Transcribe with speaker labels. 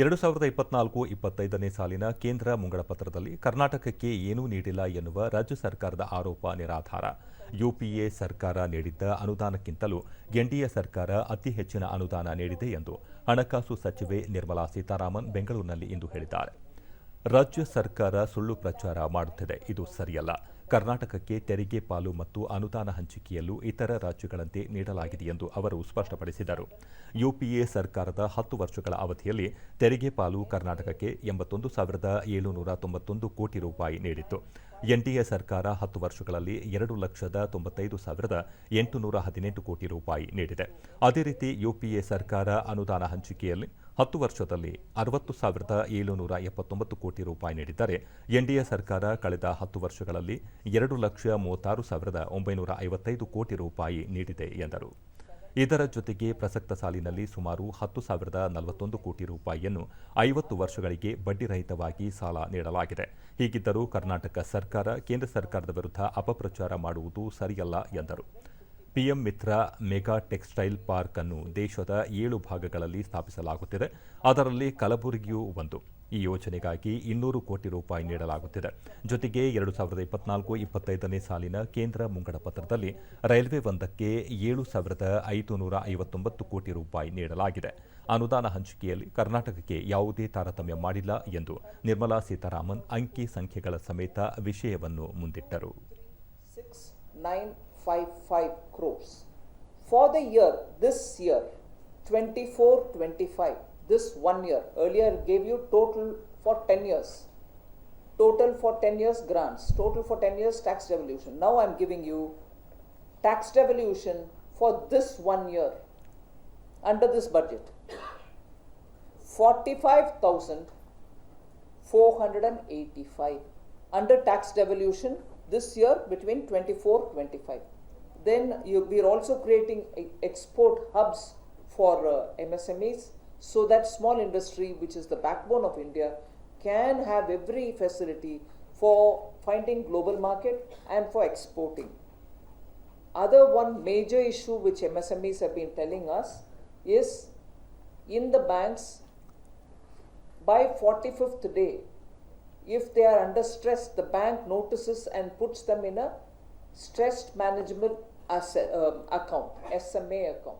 Speaker 1: ಎರಡು ಸಾವಿರದ ಇಪ್ಪತ್ನಾಲ್ಕು ಇಪ್ಪತ್ತೈದನೇ ಸಾಲಿನ ಕೇಂದ್ರ ಮುಂಗಡ ಪತ್ರದಲ್ಲಿ ಕರ್ನಾಟಕಕ್ಕೆ ಏನೂ ನೀಡಿಲ್ಲ ಎನ್ನುವ ರಾಜ್ಯ ಸರ್ಕಾರದ ಆರೋಪ ನಿರಾಧಾರ. ಯುಪಿಎ ಸರ್ಕಾರ ನೀಡಿದ್ದ ಅನುದಾನಕ್ಕಿಂತಲೂ ಎನ್ಡಿಎ ಸರ್ಕಾರ ಅತಿ ಹೆಚ್ಚಿನ ಅನುದಾನ ನೀಡಿದೆ ಎಂದು ಹಣಕಾಸು ಸಚಿವೆ ನಿರ್ಮಲಾ ಸೀತಾರಾಮನ್ ಬೆಂಗಳೂರಿನಲ್ಲಿ ಇಂದು ಹೇಳಿದ್ದಾರೆ. ರಾಜ್ಯ ಸರ್ಕಾರ ಸುಳ್ಳು ಪ್ರಚಾರ ಮಾಡುತ್ತಿದೆ. ಇದು ಸರಿಯಲ್ಲ. ಕರ್ನಾಟಕಕ್ಕೆ ತೆರಿಗೆ ಪಾಲು ಮತ್ತು ಅನುದಾನ ಹಂಚಿಕೆಯಲ್ಲೂ ಇತರ ರಾಜ್ಯಗಳಂತೆ ನೀಡಲಾಗಿದೆ ಎಂದು ಅವರು ಸ್ಪಷ್ಟಪಡಿಸಿದರು. ಯುಪಿಎ ಸರ್ಕಾರದ ಹತ್ತು ವರ್ಷಗಳ ಅವಧಿಯಲ್ಲಿ ತೆರಿಗೆ ಪಾಲು ಕರ್ನಾಟಕಕ್ಕೆ ಎಂಬತ್ತೊಂದು ಸಾವಿರದ ಏಳುನೂರ ತೊಂಬತ್ತೊಂದು ಕೋಟಿ ರೂಪಾಯಿ ನೀಡಿತ್ತು. ಎನ್ಡಿಎ ಸರ್ಕಾರ ಹತ್ತು ವರ್ಷಗಳಲ್ಲಿ ಎರಡು ಲಕ್ಷದ ತೊಂಬತ್ತೈದು ಸಾವಿರದ ಎಂಟುನೂರ ಹದಿನೆಂಟು ಕೋಟಿ ರೂಪಾಯಿ ನೀಡಿದೆ. ಅದೇ ರೀತಿ ಯುಪಿಎ ಸರ್ಕಾರ ಅನುದಾನ ಹಂಚಿಕೆಯಲ್ಲಿ ಹತ್ತು ವರ್ಷದಲ್ಲಿ ಅರವತ್ತು ಸಾವಿರದ ಏಳುನೂರ ಎಪ್ಪತ್ತೊಂಬತ್ತು ಕೋಟಿ ರೂಪಾಯಿ ನೀಡಿದ್ದರೆ ಎನ್ಡಿಎ ಸರ್ಕಾರ ಕಳೆದ ಹತ್ತು ವರ್ಷಗಳಲ್ಲಿ ಎರಡು ಲಕ್ಷ ಮೂವತ್ತಾರು ಸಾವಿರದ ಒಂಬೈನೂರ ಐವತ್ತೈದು ಕೋಟಿ ರೂಪಾಯಿ ನೀಡಿದೆ ಎಂದರು. ಇದರ ಜೊತೆಗೆ ಪ್ರಸಕ್ತ ಸಾಲಿನಲ್ಲಿ ಸುಮಾರು ಹತ್ತು ಸಾವಿರದ ನಲವತ್ತೊಂದು ಕೋಟಿ ರೂಪಾಯಿಯನ್ನು ಐವತ್ತು ವರ್ಷಗಳಿಗೆ ಬಡ್ಡಿರಹಿತವಾಗಿ ಸಾಲ ನೀಡಲಾಗಿದೆ. ಹೀಗಿದ್ದರೂ ಕರ್ನಾಟಕ ಸರ್ಕಾರ, ಕೇಂದ್ರ ಸರ್ಕಾರದ ವಿರುದ್ಧ ಅಪಪ್ರಚಾರ ಮಾಡುವುದು ಸರಿಯಲ್ಲ ಎಂದರು. PM Mitra mega textile park ಅನ್ನು ದೇಶದ ಏಳು ಭಾಗಗಳಲ್ಲಿ ಸ್ಥಾಪಿಸಲಾಗುತ್ತಿದೆ. ಅದರಲ್ಲಿ ಕಲಬುರಗಿಯೂ ಒಂದು. ಈ ಯೋಜನೆಗಾಗಿ ಇನ್ನೂರು ಕೋಟಿ ರೂಪಾಯಿ ನೀಡಲಾಗುತ್ತಿದೆ. ಜೊತೆಗೆ ಎರಡು ಸಾವಿರದ ಇಪ್ಪತ್ನಾಲ್ಕು ಇಪ್ಪತ್ತೈದನೇ ಸಾಲಿನ ಕೇಂದ್ರ ಮುಂಗಡ ಪತ್ರದಲ್ಲಿ ರೈಲ್ವೆ ಒಂದಕ್ಕೆ ಏಳು ಸಾವಿರದ ಐದುನೂರ ಐವತ್ತೊಂಬತ್ತು ಕೋಟಿ ರೂಪಾಯಿ ನೀಡಲಾಗಿದೆ. ಅನುದಾನ ಹಂಚಿಕೆಯಲ್ಲಿ ಕರ್ನಾಟಕಕ್ಕೆ ಯಾವುದೇ ತಾರತಮ್ಯ ಮಾಡಿಲ್ಲ ಎಂದು ನಿರ್ಮಲಾ ಸೀತಾರಾಮನ್ ಅಂಕಿ ಸಂಖ್ಯೆಗಳ ಸಮೇತ ವಿಷಯವನ್ನು ಮುಂದಿಟ್ಟರು.
Speaker 2: 6955 crores. For the year, this year, 24 25, this one year, earlier gave you total for 10 years. Total for 10 years grants, total for 10 years tax devolution. Now I'm giving you tax devolution for this one year under this budget. 45,485 under tax devolution this year between 24 25 then you, we are also creating export hubs for uh, msmes so that small industry which is the backbone of india can have every facility for finding global market and for exporting other one major issue which msmes have been telling us is in the banks by 45th day if they are under stress, the bank notices and puts them in a stressed management asset, um, account, SMA account.